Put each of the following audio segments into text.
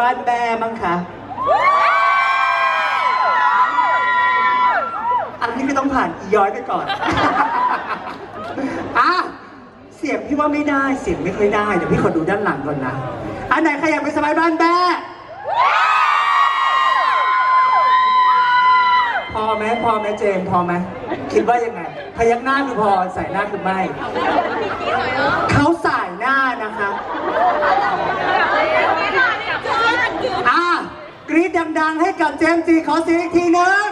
บ้านแม่มั้งคะ อันนี้ก็ต้องผ่านอีย้อยไปก่อน อะ เสียงพี่ว่าไม่ได้ เสียงไม่ค่อยได้ เดี๋ยวพี่ขอดูด้านหลังก่อนนะ อันไหนใครอยากไปสบายบ้านแม่พอไหมพอไหมเจมส์พอไหมคิดว่ายังไง พยักหน้าคือพอใส่หน้าคือไม่ เขาสายหน้านะคะอะกรี๊ ดดังๆ ให้กับเจมส์จีขอเสียงอีกทีนึง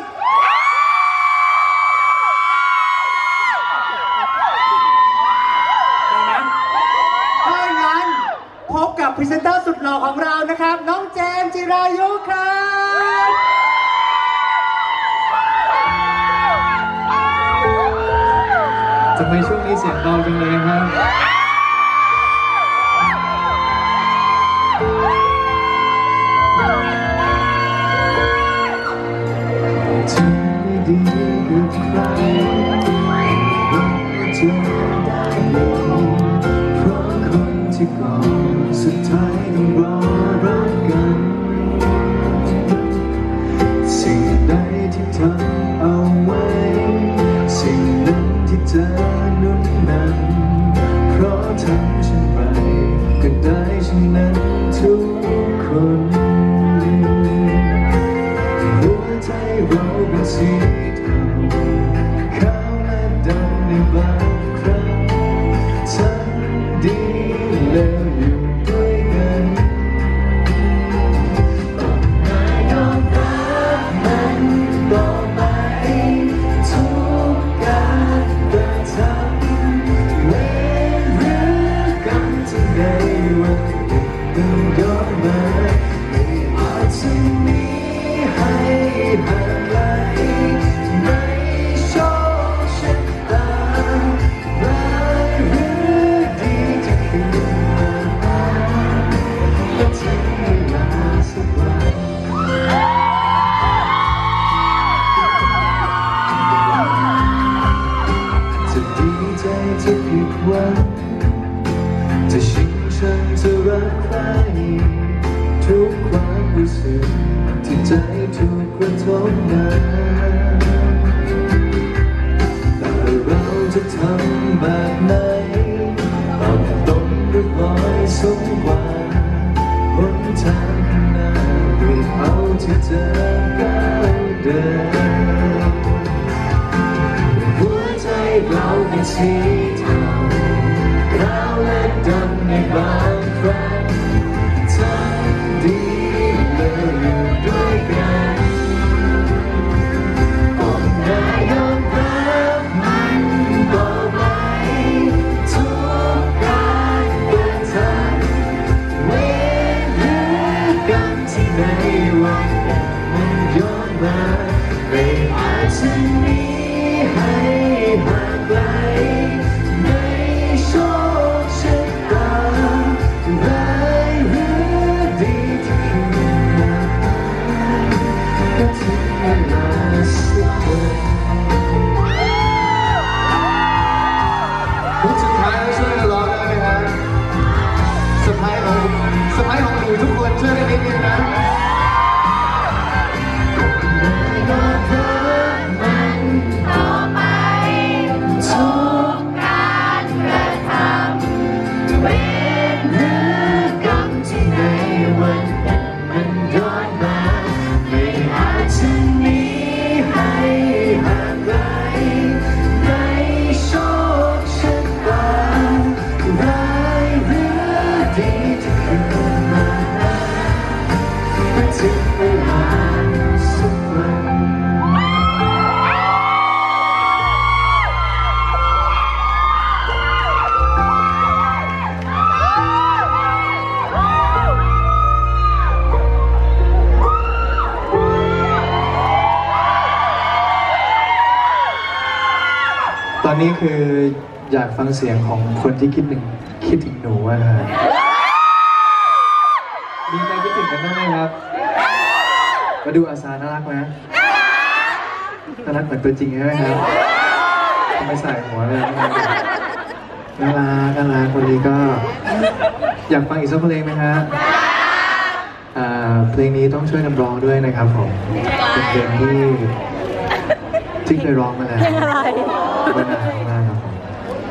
ได้ไหมถ้าอย่างนั้นพบกับพรีเซนเตอร์สุดหล่อของเรานะครับ น้องเจมส์จิรายุครับ ทำไมช่วงนี้เสียงเบาจังเลยครับ กกนานแต่เราจะทำแบบไหนต่ำตรงหรือลอยสมหวันทางน้าเรียกเอาที่เธอก้าวเดินหัวใจเราเป็นสี อยากฟังเสียงของคนที่คิดหนึ่งคิดถึงหนูอะฮะมีใจคิดถึงกันบ้างไหมครับ มาดูอาซาน่ารักไหมน่ารักเหมือนตัวจริงใช่ไหมครับไม่ใส่หัวเลยนะน่ารักน่ารักวันนี้ก็ อยากฟังอีกสักเพลงไหมครับเพลงนี้ต้องช่วยกันร้องด้วยนะครับผมเป็นเพลงที่ที่เคยร้องมาแล้วเพลงอะไรมันหนาวมากครับผม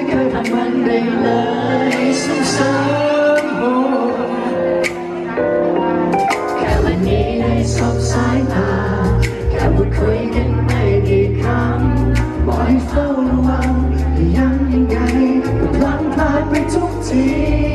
ไเคยผ่านวันใดเลยซ้ำซ้ำโหแค่วันนี้ได้สบสายตาแค่พูดคุยกันไม่กี่คำบอกให้เฝ้าระวังยังยังไงพลังพลาดไปทุกที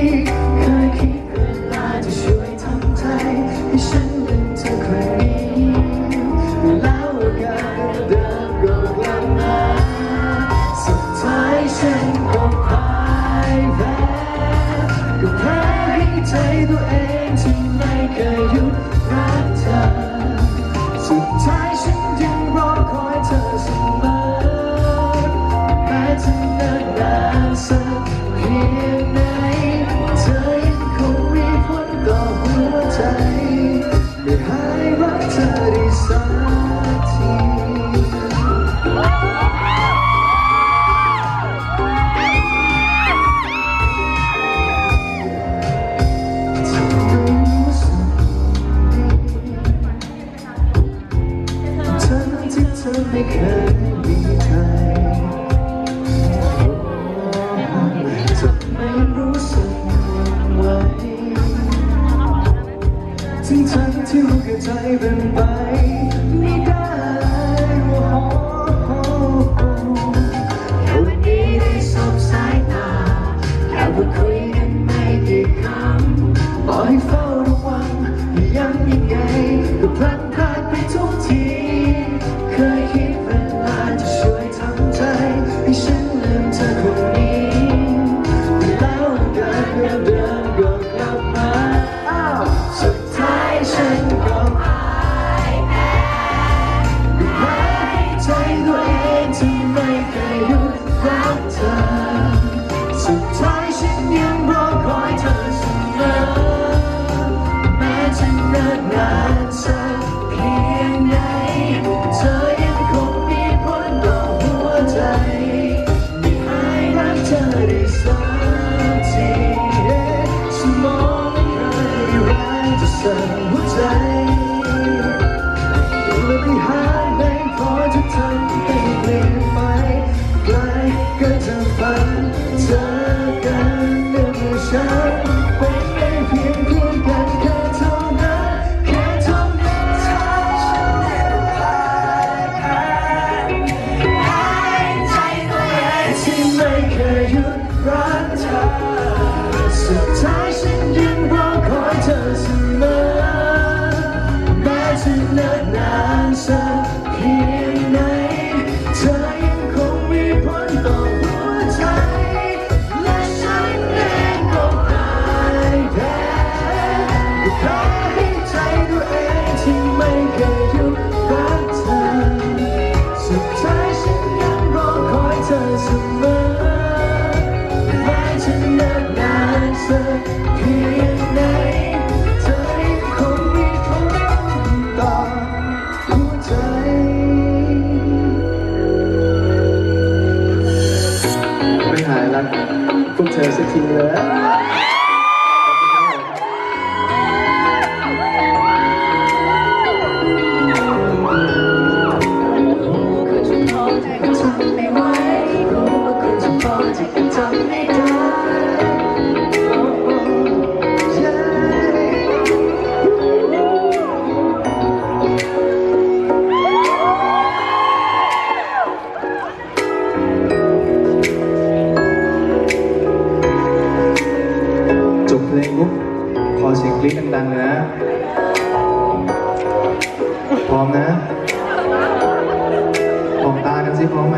จะไม่รู้สึกไหวถึงทั้ที่รู้แก่ใจเป็นไปไม่ได้ พวกเธอสักทีเลย พร้อมนะมองตากันสิพร้อมไหม